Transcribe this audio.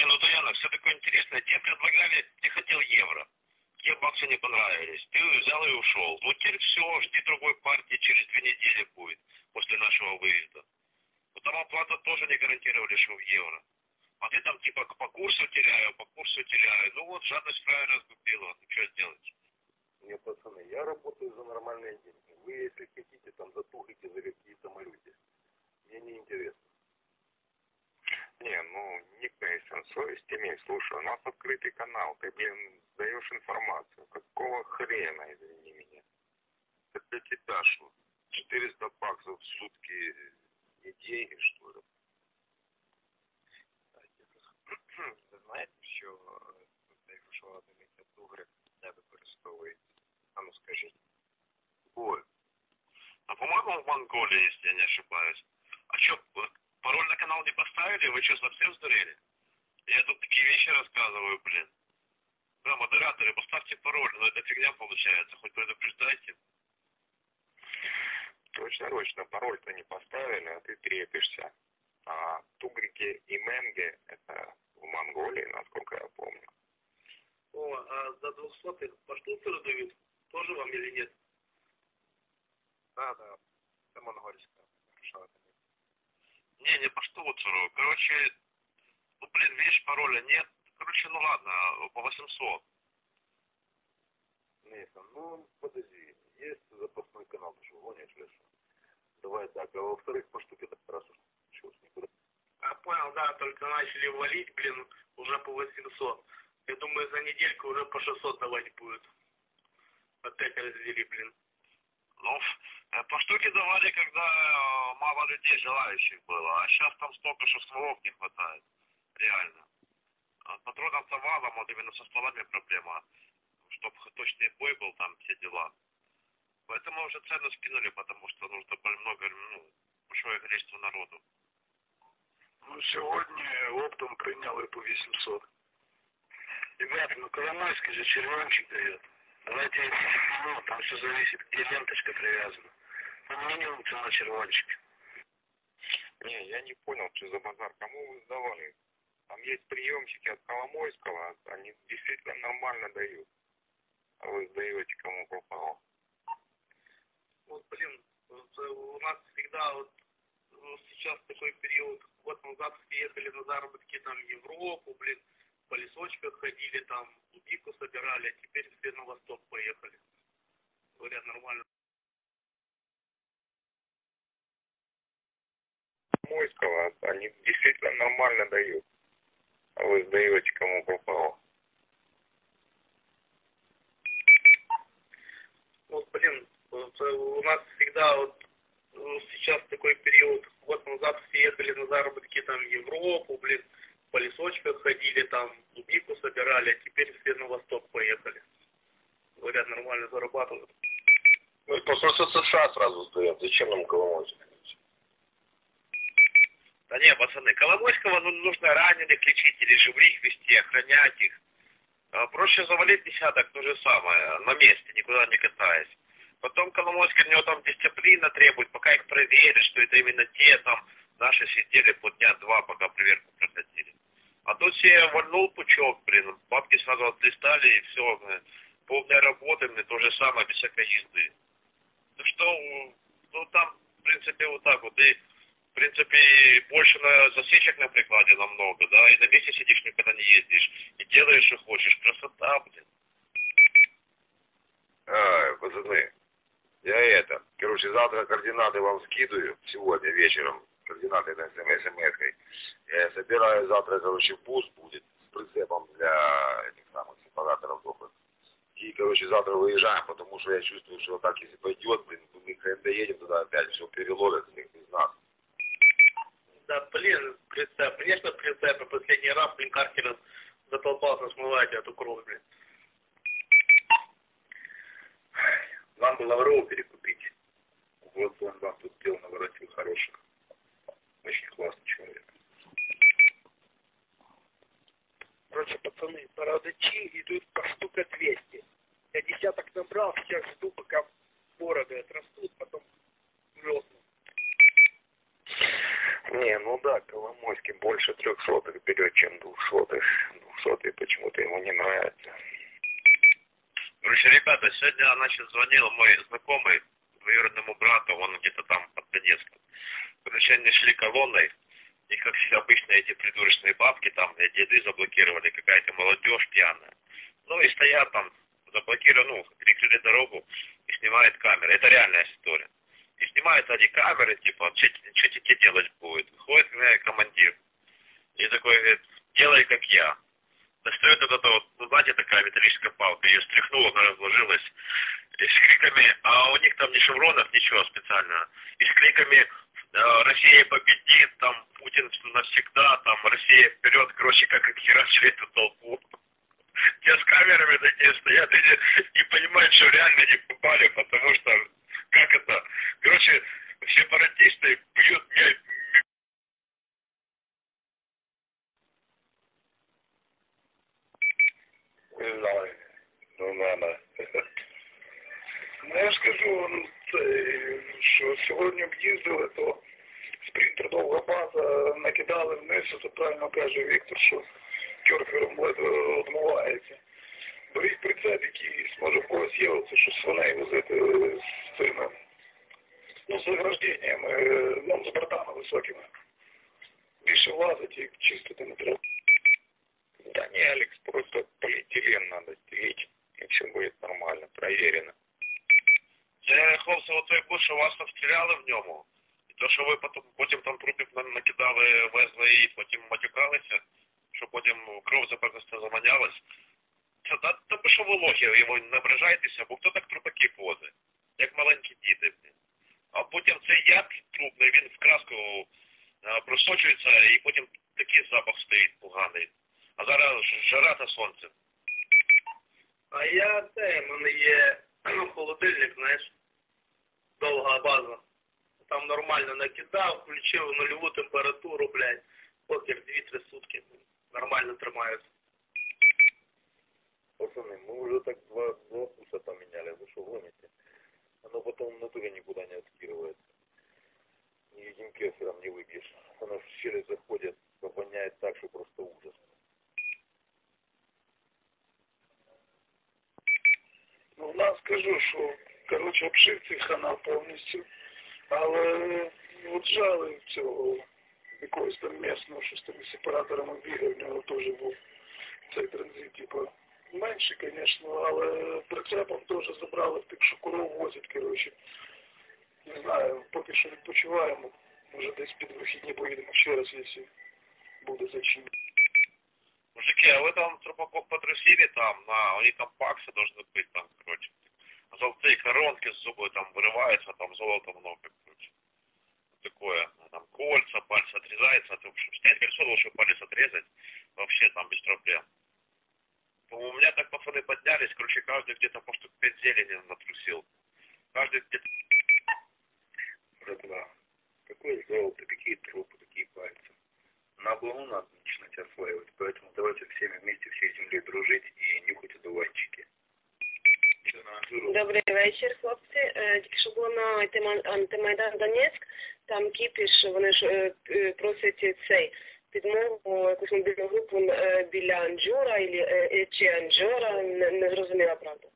Не, ну Даяна, все такое интересное. Тебе предлагали, ты хотел евро. Тебе баксы не понравились. Ты взял и ушел. Вот теперь все, жди другой партии, через две недели будет, после нашего выезда. Но там оплата тоже не гарантировали, что в евро. А ты там типа по курсу теряю, по курсу теряю. Ну вот, жадность края разгубила. Ну что сделать? Нет, пацаны, я работаю за нормальные деньги. Вы, если хотите, там затухайте за какие-то малюки. Мне не интересно. Не, ну, никнейм, совесть имей. Слушай, у нас открытый канал. Ты, блин, даешь информацию. Какого хрена, извини меня? Так я тебя что? 400 баксов в сутки не деньги, что ли? Ви знаєте, що цей фашувати тугри не використовується? А ну скажіть. Ой. А по-моему в Монголии, если я не ошибаюсь. Не поставили? Вы что, совсем сдурели? Я тут такие вещи рассказываю, блин. Да, модераторы, поставьте пароль, но это фигня получается, хоть предупреждайте. Точно, точно, пароль-то не поставили, а ты трепишься. А тугрики и менги это в Монголии, насколько я помню. О, а за двухсотых по штуцеру дают? Тоже вам или нет? Да, да, это монгольская. Хорошо, это Не, не по штуцеру. Короче, ну, блин, видишь, пароля нет. Короче, ну ладно, по 800. Нейсон, ну, подожди. Есть запасной канал, ты что, гонишь что? Давай так, а во-вторых, по штуке так раз уж чего никуда. А понял, да, только начали валить, блин, уже по 800. Я думаю, за недельку уже по 600 давать будет. Опять развели, блин. Ну, по штуке давали, когда э, мало людей желающих было, а сейчас там столько, что стволов не хватает. Реально. А Патронов валом, вот именно со стволами проблема. Чтоб точный бой был, там все дела. Поэтому уже цену скинули, потому что нужно было много, ну, большое количество народу. Ну, сегодня оптом принял и по 800. Ребята, ну Коломойский же червончик дает. Давайте, ну, там все зависит, где ленточка привязана. Ну, минимум цена червончика. Не, я не понял, что за базар. Кому вы сдавали? Там есть приемчики от Коломойского, они действительно нормально дают. А вы сдаете кому попало. Вот, блин, вот, э, у нас всегда вот ну, сейчас такой период, год назад все ехали на заработки там в Европу, блин, по лесочках ходили там, клубнику собирали, а теперь все на восток поехали. Говорят, нормально. Коломойского, они действительно нормально дают. А вы сдаете кому попало. Вот, блин, вот, э, у нас всегда вот ну, сейчас такой период, год назад все ехали на заработки там в Европу, блин, по лесочках ходили там, клубнику собирали, а теперь все на восток поехали. Говорят, нормально зарабатывают. Ну, посольство США сразу сдает. Зачем нам Коломойский? Да не, пацаны, Коломойского ну, нужно раненых лечить или живых вести, охранять их. А проще завалить десяток, то же самое, на месте, никуда не катаясь. Потом Коломойский, у него там дисциплина требует, пока их проверят, что это именно те, там, наши сидели по дня два, пока проверку проходили. А тут себе вольнул пучок, блин, бабки сразу отлистали и все, блин. Полная работа, блин, то же самое, без всякой езды. Ну что, ну там, в принципе, вот так вот, и в принципе, больше на засечек на прикладе намного, да, и на месте сидишь, никогда не ездишь, и делаешь, что хочешь. Красота, блин. Ай, пацаны, я это, короче, завтра координаты вам скидываю, сегодня вечером, координаты на смс-ой. Я собираю завтра, короче, бус будет с прицепом для этих самых сепараторов допуск. И, короче, завтра выезжаем, потому что я чувствую, что так, если пойдет, блин, мы хрен доедем туда опять, все переловят без нас. Да, блин, прицеп, конечно, прицеп, последний раз, блин, Каркеров затолпался смывать эту кровь, блин. Вам бы Лаврову перекупить. Вот он вам тут дел наворотил хороших. Очень классный человек. Короче, пацаны, бородачи идут по штука 200. Я десяток набрал, всех жду, пока бороды отрастут, потом жестно. Не, ну да, Коломойский больше трехсотых берет, чем двухсотых. Двухсотый почему-то ему не нравится. Короче, ребята, сегодня, значит, звонил мой знакомый двоюродному брату, он где-то там под Донецком. Короче, они шли колонной, и как все обычно эти придурочные бабки там, и деды заблокировали, какая-то молодежь пьяная. Ну и стоят там, заблокировали, ну, перекрыли дорогу и снимают камеры. Это реальная история. Снимают они камеры, типа, что, тебе делать будет? Выходит э, командир. И такой говорит, делай как я. Достает вот это вот, ну, знаете, такая металлическая палка, ее стряхнула, она разложилась. И с криками, а у них там ни шевронов, ничего специального. И с криками Россия победит, там Путин навсегда, там Россия вперед, короче, как херачили эту толпу. Те с камерами такие стоят и не понимают, что реально не попали, потому что, как это, короче, сепаратисты бьют Не знаю. Ну, надо. Ну, я скажу, ну, що сьогодні б їздили, то спринтер довга база накидали вниз, це правильно каже Віктор, що кьорфером ледве відмивається. Беріть прицеп якийсь, може в когось є оце, що свиней возити з цими, ну, з загражденнями, ну, з бортами високими. Більше влазить і чистити не треба. Да не, Алекс, просто полиэтилен надо стелить, и все будет нормально, проверено. Це, хлопці, отой бус, що вас обстріляли в ньому, і то, що ви потім, потім там трупів накидали, везли і потім матюкалися, що потім кров запевнисто заманялась. Це та, та ви що ви лохи, ви не ображайтеся, бо хто так трупаки возить? Як маленькі діти блін. А потім цей яд трупний, він в краску е, просочується, і потім такий запах стоїть поганий. А зараз ж- жара та сонце. А я це, в мене є холодильник, знаєш, довга база. Там нормально накидав, включив нульову температуру, блядь, покер 2-3 сутки. Нормально тримаюся. Пацаны, мы уже так два, два буса поменяли, вы что гоните? Оно потом в натуре никуда не откидывается. Ни едим кесарем не выбьешь. Оно в щели заходит, воняет так, что просто ужас. Ну, в нас скажу, що, коротше, обшивці хана повністю. Але от жали цього якогось там місного, що з тими сепараторами бігав, в нього теж був цей транзит, типу, менше, звісно, але прицепом теж забрали тих, що коров возять, коротше. Не знаю, поки що відпочиваємо. Може десь під вихідні поїдемо ще раз, якщо буде за чим. Мужики, а вы там трупаков потрусили там, на, у них там паксы должны быть там, короче. Золотые коронки с зубы там вырываются, там золота много, короче. Такое, там кольца, пальцы отрезаются, ты, в общем, снять кольцо, лучше палец отрезать, вообще там без проблем. У меня так пацаны поднялись, короче, каждый где-то по штук пять зелени натрусил. Каждый где-то Братва, какое золото, какие трупы, какие пальцы. На облому надо начинать осваивать, поэтому давайте всеми вместе всей землей дружить и нюхать одуванчики. Добрий вечір, хлопці. Е, Тільки що було на антима- антимайдан Донецьк, там кіпіш, вони ж е, е, просять цей تدمو كنت ندير جروب ديال انجورا إلى اتشي انجورا نهرز من برادو